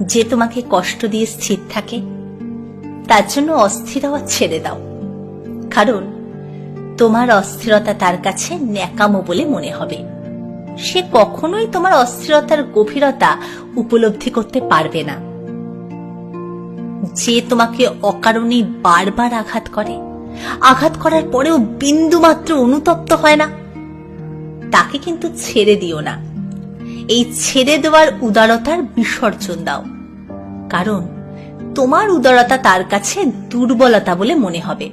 যে তোমাকে কষ্ট দিয়ে স্থির থাকে, তার জন্য অস্থির হওয়া ছেড়ে দাও। কারণ তোমার অস্থিরতা তার কাছে ন্যাকামো বলে মনে হবে। সে কখনোই তোমার অস্থিরতার গভীরতা উপলব্ধি করতে পারবে না। যে তোমাকে অকারণে বারবার আঘাত করে, আঘাত করার পরেও বিন্দুমাত্র অনুতপ্ত হয় না, তাকে কিন্তু ছেড়ে দিও না। এই ছেড়ে দেওয়ার উদারতার বিসর্জন দাও। কারণ তোমার উদারতা তার কাছে দুর্বলতা বলে মনে হবে।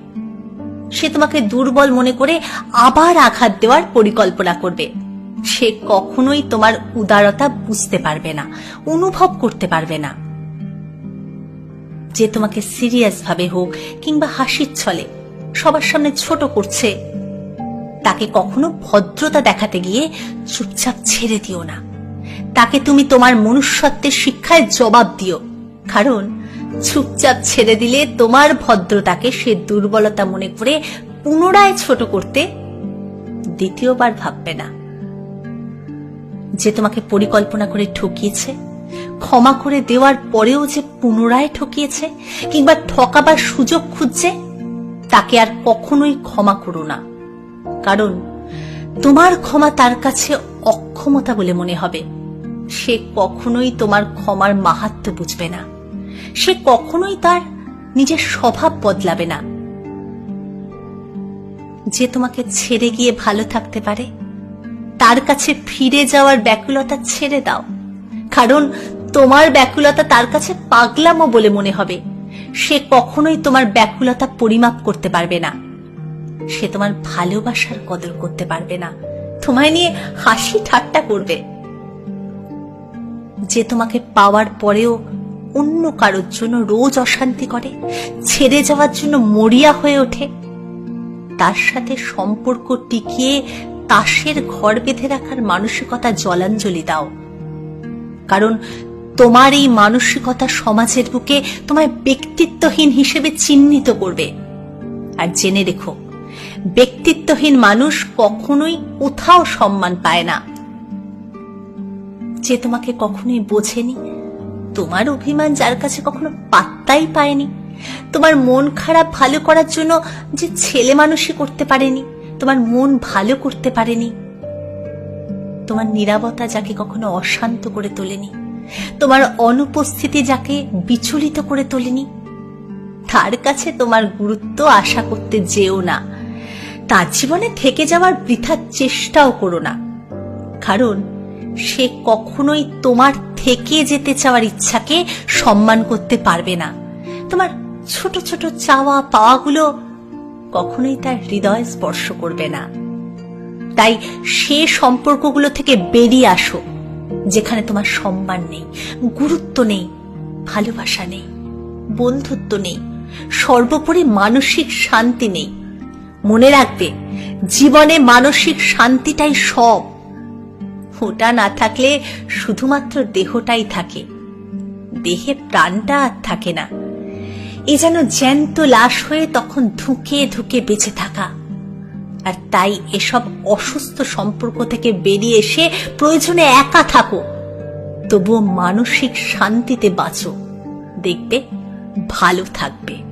সে তোমাকে দুর্বল মনে করে আবার আঘাত দেওয়ার পরিকল্পনা করবে। সে কখনোই তোমার উদারতা বুঝতে পারবে না, অনুভব করতে পারবে না। যে তোমাকে সিরিয়াস ভাবে হোক কিংবা হাসির ছলে সবার সামনে ছোট করছে, তাকে কখনো ভদ্রতা দেখাতে গিয়ে চুপচাপ ছেড়ে দিও না। তাকে তুমি তোমার মনুষ্যত্বের শিক্ষায় জবাব দিও। কারণ চুপচাপ ছেড়ে দিলে তোমার ভদ্রতাকে সে দুর্বলতা মনে করে পুনরায় ছোট করতে দ্বিতীয়বার ভাববে না। যে তোমাকে পরিকল্পনা করে ঠকিয়েছে, ক্ষমা করে দেওয়ার পরেও যে পুনরায় ঠকিয়েছে, কিংবা ঠকাবার সুযোগ খুঁজছে, তাকে আর কখনোই ক্ষমা করো না। কারণ তোমার ক্ষমা তার কাছে অক্ষমতা বলে মনে হবে। সে কখনোই তোমার ক্ষমার মাহাত্ম বুঝবে না। সে কখনোই তার নিজের স্বভাব বদলাবে না। যে তোমাকে ছেড়ে গিয়ে ভালো থাকতে পারে, তার কাছে ফিরে যাওয়ার ব্যাকুলতা ছেড়ে দাও। কারণ তোমার ব্যাকুলতা তার কাছে পাগলামো বলে মনে হবে। সে কখনোই তোমার ব্যাকুলতা পরিমাপ করতে পারবে না। সে তোমার ভালোবাসার কদর করতে পারবে না। তোমায় নিয়ে হাসি ঠাট্টা করবে। যে তোমাকে পাওয়ার পরেও অন্য কারোর জন্য রোজ অশান্তি করে, ছেড়ে যাওয়ার জন্য মরিয়া হয়ে ওঠে, তার সাথে সম্পর্ক টিকিয়ে তাসের ঘর বেঁধে রাখার মানসিকতা জলাঞ্জলি দাও। কারণ তোমার এই মানসিকতা সমাজের বুকে তোমায় ব্যক্তিত্বহীন হিসেবে চিহ্নিত করবে। আর জেনে রেখো, ব্যক্তিত্বহীন মানুষ কখনোই কোথাও সম্মান পায় না। যে তোমাকে কখনোই বোঝেনি। তোমার অভিমান যার কাছে কখনো পাত্তাই পায়নি। তোমার মন খারাপ ভালো করার জন্য যে ছেলে মানুষই করতে পারেনি, তোমার মন ভালো করতে পারেনি। তোমার নিরাপত্তা যাকে কখনো অশান্ত করে তোলেনি। তোমার অনুপস্থিতি যাকে বিচলিত করে তোলেনি। তার কাছে তোমার গুরুত্ব আশা করতে যেও না। তার জীবনে থেকে যাওয়ার বৃথার চেষ্টাও করো না। কারণ সে কখনোই তোমার থেকে যেতে চাওয়ার ইচ্ছাকে সম্মান করতে পারবে না। তোমার ছোট ছোট চাওয়া পাওয়াগুলো কখনোই তার হৃদয় স্পর্শ করবে না। তাই সে সম্পর্কগুলো থেকে বেরিয়ে আসো, যেখানে তোমার সম্মান নেই, গুরুত্ব নেই, ভালোবাসা নেই, বন্ধুত্ব নেই, সর্বোপরি মানসিক শান্তি নেই। মনে রাখবে, জীবনে মানসিক শান্তিটাই সব। ওটা না থাকলে শুধুমাত্র দেহটাই থাকে। দেহে প্রাণটা আর থাকে না। এ যেন জ্যান্ত লাশ হয়ে তখন ধুকে ধুকে বেঁচে থাকা। আর তাই এসব অসুস্থ সম্পর্ক থেকে বেরিয়ে এসে প্রয়োজনে একা থাকো। তবুও মানসিক শান্তিতে বাঁচো। দেখবে ভালো থাকবে।